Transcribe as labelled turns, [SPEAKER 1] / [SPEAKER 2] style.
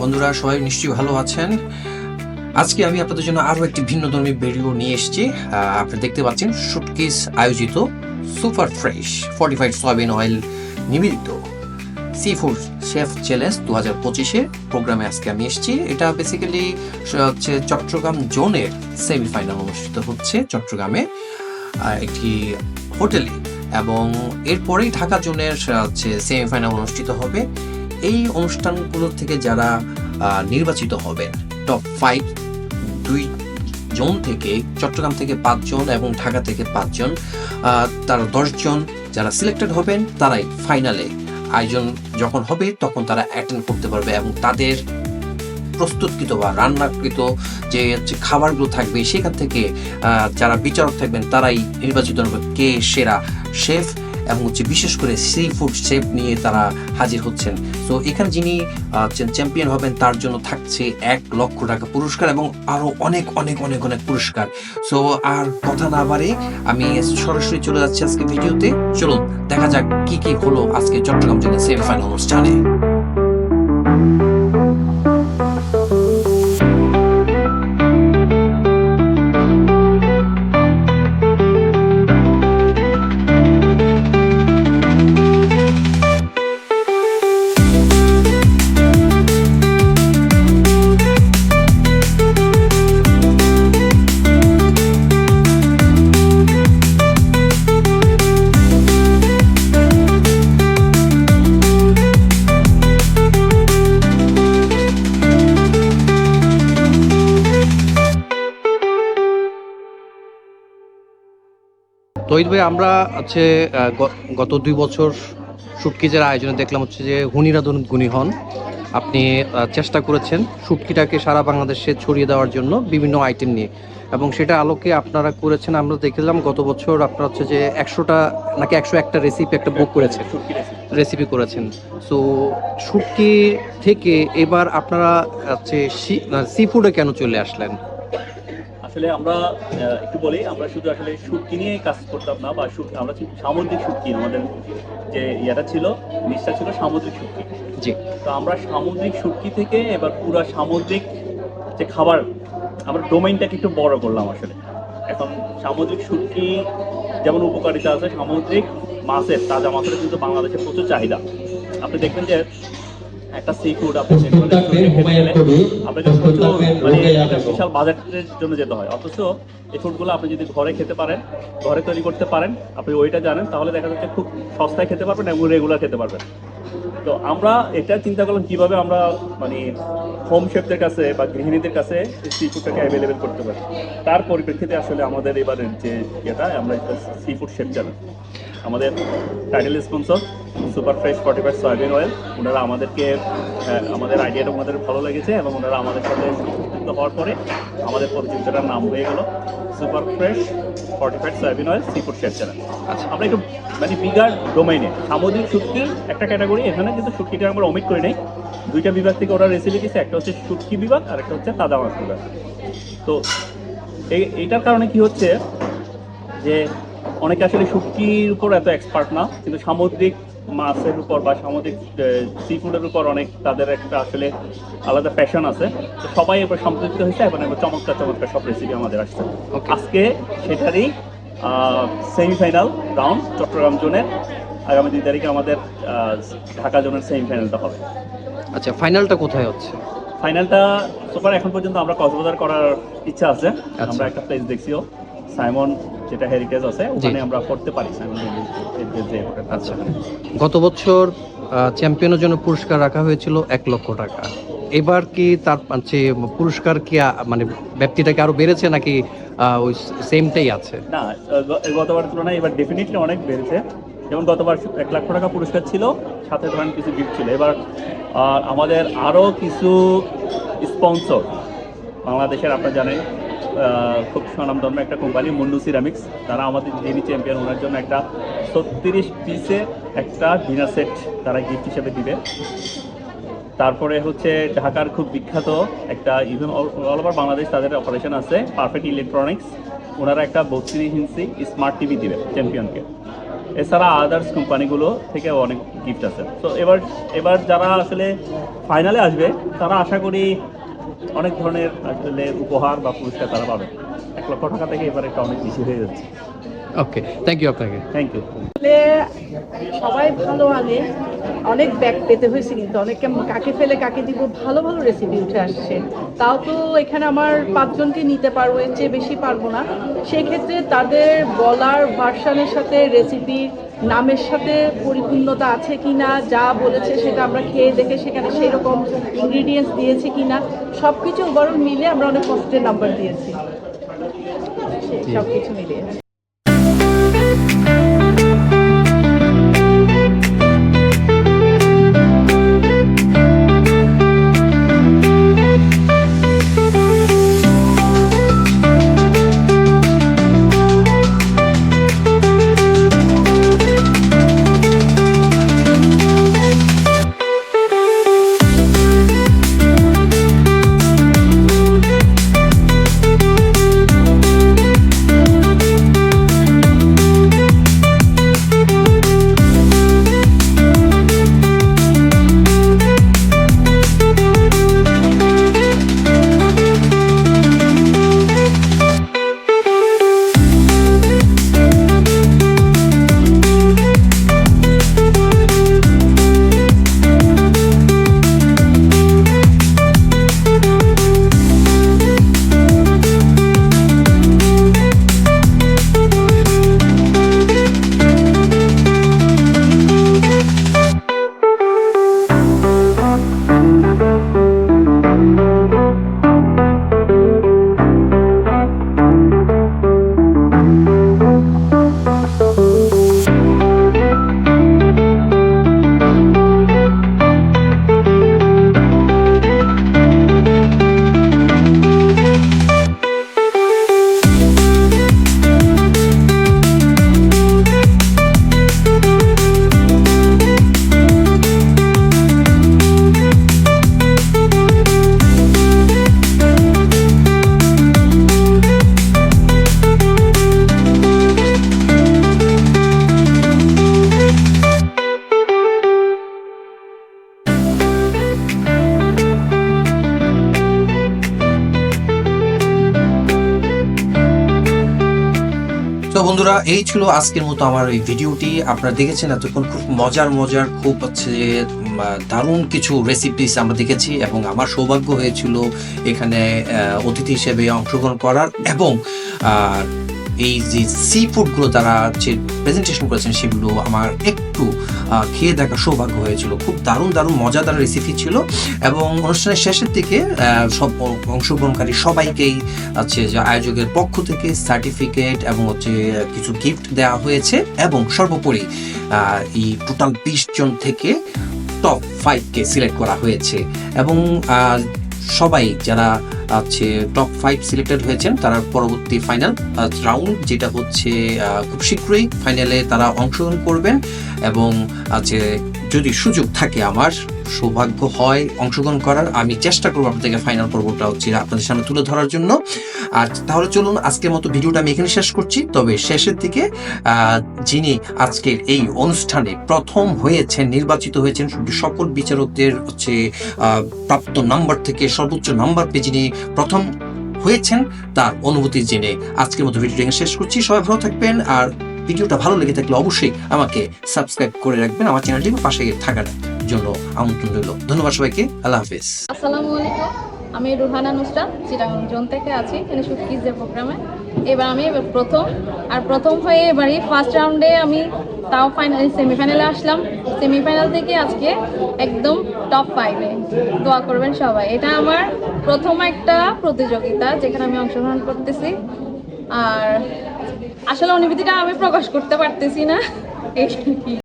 [SPEAKER 1] বন্ধুরা সবাই নিশ্চয়ই ভালো আছেন। আজকে আমি আপনাদের জন্য আরও একটি ভিন্ন ধর্মী ভিডিও নিয়ে এসেছি। আহ, আপনারা দেখতে পাচ্ছেন শুটকিস আয়োজিত super fresh fortified soybean oil নিবেদিত সি ফুড শেফ চ্যালেঞ্জ দু হাজার পঁচিশের প্রোগ্রামে আজকে আমি এসেছি। এটা বেসিক্যালি হচ্ছে চট্টগ্রাম জোনের সেমিফাইনাল অনুষ্ঠিত হচ্ছে চট্টগ্রামে একটি হোটেলে। এবং এরপরেই ঢাকা জোনের হচ্ছে সেমিফাইনাল অনুষ্ঠিত হবে। এই অনুষ্ঠানগুলো থেকে যারা নির্বাচিত হবেন টপ ফাইভ দুই জন থেকে, চট্টগ্রাম থেকে পাঁচজন এবং ঢাকা থেকে পাঁচজন তারা দশজন যারা সিলেক্টেড হবেন, তারাই ফাইনালে আয়োজন যখন হবে, তখন তারা অ্যাটেন্ড করতে পারবে এবং তাদের প্রস্তুতকৃত বা রান্নাকৃত যে হচ্ছে খাবারগুলো থাকবে, সেখান থেকে যারা বিচারক থাকবেন, তারাই নির্বাচিত হবে কে সেরা শেফ এবং হচ্ছে বিশেষ করে সি ফুড শেফ নিয়ে তারা হাজির হচ্ছেন। তো এখানে যিনি চ্যাম্পিয়ন হবেন, তার জন্য থাকছে এক লক্ষ টাকা পুরস্কার এবং আরও অনেক অনেক অনেক অনেক পুরস্কার। সো আর কথা না বাড়ে, আমি সরাসরি চলে যাচ্ছি আজকে ভিডিওতে। চলুন, দেখা যাক কি কি হলো আজকে চট্টগ্রাম জেলার সেমিফাইনাল অনুষ্ঠানে তৈদ ভাই আমরা গ- গত দুই বছর শুটকিজের আয়োজনে দেখলাম হচ্ছে যে হুনিরা দনুদ গুণী হন। আপনি চেষ্টা করেছেন শুটকিটাকে সারা বাংলাদেশে ছড়িয়ে দেওয়ার জন্য বিভিন্ন আইটেম নিয়ে। এবং সেটা আলোকে আপনারা করেছেন আমরা দেখলাম গত বছর আপনারা হচ্ছে যে একশোটা নাকি একশো একটা রেসিপি একটা বুক করেছেন। রেসিপি করেছেন। সো শুটকি থেকে এবার আপনারা হচ্ছে সি ফুডে কেন চলে আসলেন?
[SPEAKER 2] আসলে আমরা একটু বলি আমরা শুধু আসলে শুটকি নিয়ে কাজ করতাম না বা শুট আমরা সামুদ্রিক শুটকি আমাদের যে ইয়েটা ছিল নিষ্ঠা ছিল সামুদ্রিক শুটকি
[SPEAKER 1] জি।
[SPEAKER 2] তো আমরা সামুদ্রিক শুটকি থেকে এবার পুরো সামুদ্রিক যে খাবার আমরা ডোমেইনটাকে একটু বড় করলাম আসলে। এখন সামুদ্রিক শুটকি যেমন উপকারিতা আছে সামুদ্রিক মাছের তাজা মাছের কিন্তু বাংলাদেশে প্রচুর চাহিদা। আপনি দেখবেন যে একটা সি ফুড আপনি আপনাকে প্রচুর মানে একটা বিশাল বাজেটের জন্য যেতে হয়। অথচ এই ফুডগুলো আপনি যদি ঘরে খেতে পারেন ঘরে তৈরি করতে পারেন আপনি ওইটা জানেন তাহলে দেখা যাচ্ছে খুব সস্তায় খেতে পারবেন এবং রেগুলার খেতে পারবেন। তো আমরা এটা চিন্তা করলাম কীভাবে আমরা মানে হোম শেফদের কাছে বা গৃহিণীদের কাছে সি ফুডটাকে অ্যাভেলেবেল করতে পারি। তার পরিপ্রেক্ষিতে আসলে আমাদের এবারের যে ইয়েটা আমরা সি ফুড শেফ চ্যানেল আমাদের title sponsor super fresh fortified soybean oil ওনারা আমাদেরকে আমাদের আইডিয়াটা ওনাদের ভালো লেগেছে এবং ওনারা আমাদের সাথে যুক্ত হওয়ার পরে আমাদের প্রতিযোগিতাটার নাম হয়ে গেল super fresh fortified soybean oil seafood chef channel
[SPEAKER 1] আচ্ছা।
[SPEAKER 2] আমরা একটু মানে বিগার ডোমাইনে সামুদ্রিক শুটকি একটা ক্যাটাগরি এখানে কিন্তু শুটকিটা আমরা অমিট করে নেই। দুইটা বিভাগ থেকে ওরা রেসিপি দিচ্ছে একটা হচ্ছে শুটকি বিভাগ আর একটা হচ্ছে তাজা মাছ বিভাগ। তো এই- এইটার কারণে কি হচ্ছে যে অনেকে আসলে শুটকির উপর এত এক্সপার্ট না কিন্তু সামুদ্রিক মাছের উপর বা সামুদ্রিক সি ফুডের উপর অনেক তাদের একটা আসলে আলাদা প্যাশন আছে। তো সবাই এবার সম্পৃক্ত হয়েছে এবং এবার চমৎকার চমৎকার সব রেসিপি আমাদের আসছে। আজকে সেটারই সেমিফাইনাল রাউন্ড চট্টগ্রাম জোনের। আগামী দুই তারিখে আমাদের ঢাকা জোনের সেমিফাইনালটা হবে।
[SPEAKER 1] আচ্ছা ফাইনালটা কোথায় হচ্ছে?
[SPEAKER 2] ফাইনালটা সুপার এখন পর্যন্ত আমরা কক্সবাজার করার ইচ্ছা আছে।
[SPEAKER 1] আচ্ছা।
[SPEAKER 2] আমরা একটা প্লেস দেখছিও সাইমন যেটা হেরিটেজ আছে ওখানে আমরা করতে পারি যে
[SPEAKER 1] আচ্ছা। গত বছর চ্যাম্পিয়নের জন্য পুরস্কার রাখা হয়েছিল এক লক্ষ টাকা। এবার কি তার হচ্ছে পুরস্কার কি মানে ব্যাপ্তিটা কি আরও বেড়েছে নাকি ওই সেমটাই আছে?
[SPEAKER 2] না গতবার তুলনায় এবার ডেফিনেটলি অনেক বেড়েছে। যেমন গতবার এক লাখ টাকা পুরস্কার ছিল সাথে ধরেন কিছু গিফট ছিল। এবার আমাদের আরও কিছু স্পন্সর বাংলাদেশের আপনারা জানেন খুব স্বনামধন্য একটা কোম্পানি মুন্ডু সিরামিক্স তারা আমাদের যিনি চ্যাম্পিয়ন ওনার জন্য একটা ছত্রিশ পিসে একটা ডিনার সেট তারা গিফট হিসেবে দিবে। তারপরে হচ্ছে ঢাকার খুব বিখ্যাত একটা ইভেন অল ওভার বাংলাদেশ তাদের অপারেশন আছে পারফেক্ট ইলেকট্রনিক্স ওনারা একটা বত্রিশ ইঞ্চি স্মার্ট টিভি দিবে চ্যাম্পিয়নকে এছাড়া আদার্স কোম্পানিগুলো থেকে অনেক গিফট আছে। তো এবার এবার যারা আসলে ফাইনালে আসবে, তারা আশা করি অনেক ধরনের আসলে উপহার বা পুরস্কার তারা পাবে। এক লক্ষ টাকা থেকে এবার একটা অনেক বেশি হয়ে যাচ্ছে।
[SPEAKER 3] ওকে থ্যাংক ইউ আপনাকে।
[SPEAKER 2] থ্যাংক ইউ
[SPEAKER 4] আসলে সবাই ভালো আনে অনেক ব্যাগ পেতে হয়েছে কিন্তু অনেককে কাকে ফেলে কাকে দিব ভালো ভালো রেসিপি উঠে আসছে। তাও তো এখানে আমার পাঁচজনকে নিতে পারব এর চেয়ে বেশি পারব না। সেক্ষেত্রে তাদের বলার ভার্সানের সাথে রেসিপির নামের সাথে পরিপূর্ণতা আছে কি না যা বলেছে সেটা আমরা খেয়ে দেখে সেখানে সেই রকম ইনগ্রিডিয়েন্টস দিয়েছে কি না সব কিছু ওভারঅল মিলে আমরা অনেক পজিটিভ নাম্বার দিয়েছি। সব কিছু মিলিয়ে।
[SPEAKER 1] বন্ধুরা, এই ছিল আজকের মতো আমার এই ভিডিওটি। আপনারা দেখেছেন এতক্ষণ খুব মজার মজার, খুব হচ্ছে দারুণ কিছু রেসিপিস আমরা দেখেছি এবং আমার সৌভাগ্য হয়েছিল এখানে অতিথি হিসেবে অংশগ্রহণ করার এবং এই যে সি ফুডগুলো তারা যে প্রেজেন্টেশন করেছেন সেগুলো আমার একটু খেয়ে দেখা সৌভাগ্য হয়েছিল। খুব দারুণ দারুণ, মজাদার রেসিপি ছিল এবং অনুষ্ঠানের শেষের দিকে সব অংশগ্রহণকারী সবাইকেই আছে যে আয়োজকের পক্ষ থেকে সার্টিফিকেট এবং হচ্ছে কিছু গিফট দেওয়া হয়েছে এবং সর্বোপরি এই টোটাল বিশ জন থেকে টপ ফাইভকে সিলেক্ট করা হয়েছে। এবং সবাই যারা আছে টপ ফাইভ সিলেক্টেড হয়েছেন, তারা পরবর্তী ফাইনাল রাউন্ড যেটা হচ্ছে খুব শীঘ্রই ফাইনালে তারা অংশগ্রহণ করবেন এবং আছে যদি সুযোগ থাকে আমার সৌভাগ্য হয় অংশগ্রহণ করার, আমি চেষ্টা করব আপনাদেরকে ফাইনাল পর্বটা হচ্ছে আপনাদের সামনে তুলে ধরার জন্য। আর তাহলে চলুন, আজকের মতো ভিডিওটা আমি এখানে শেষ করছি। তবে শেষের দিকে যিনি আজকের এই অনুষ্ঠানে প্রথম হয়েছেন, নির্বাচিত হয়েছেন সকল বিচারকদের হচ্ছে প্রাপ্ত নাম্বার থেকে সর্বোচ্চ নাম্বার পেয়ে যিনি প্রথম হয়েছেন, তার অনুভূতি জেনে আজকের মতো ভিডিওটা শেষ করছি। সবাই ভালো থাকবেন, আর ভিডিওটা ভালো লেগে থাকলে অবশ্যই আমাকে সাবস্ক্রাইব করে রাখবেন, আমার চ্যানেলটি পাশে থাকার। জন্য আমন্ত্রণ রইল। ধন্যবাদ সবাইকে। আল্লাহ হাফেজ।
[SPEAKER 5] আসসালামু আলাইকুম। আমি রুহানা নুসরাত, চিটাগাং জোন থেকে আছি, এখানে সুটকিজের প্রোগ্রামে। এবার আমি এবার প্রথম, আর প্রথম হয়ে এবারই ফার্স্ট রাউন্ডে আমি তাও ফাইনাল সেমিফাইনালে আসলাম। সেমিফাইনাল থেকে আজকে একদম টপ ফাইভে দোয়া করবেন সবাই। এটা আমার প্রথম একটা প্রতিযোগিতা যেখানে আমি অংশগ্রহণ করতেছি। আর আসলে অনুভূতিটা আমি প্রকাশ করতে পারতেছি না। এই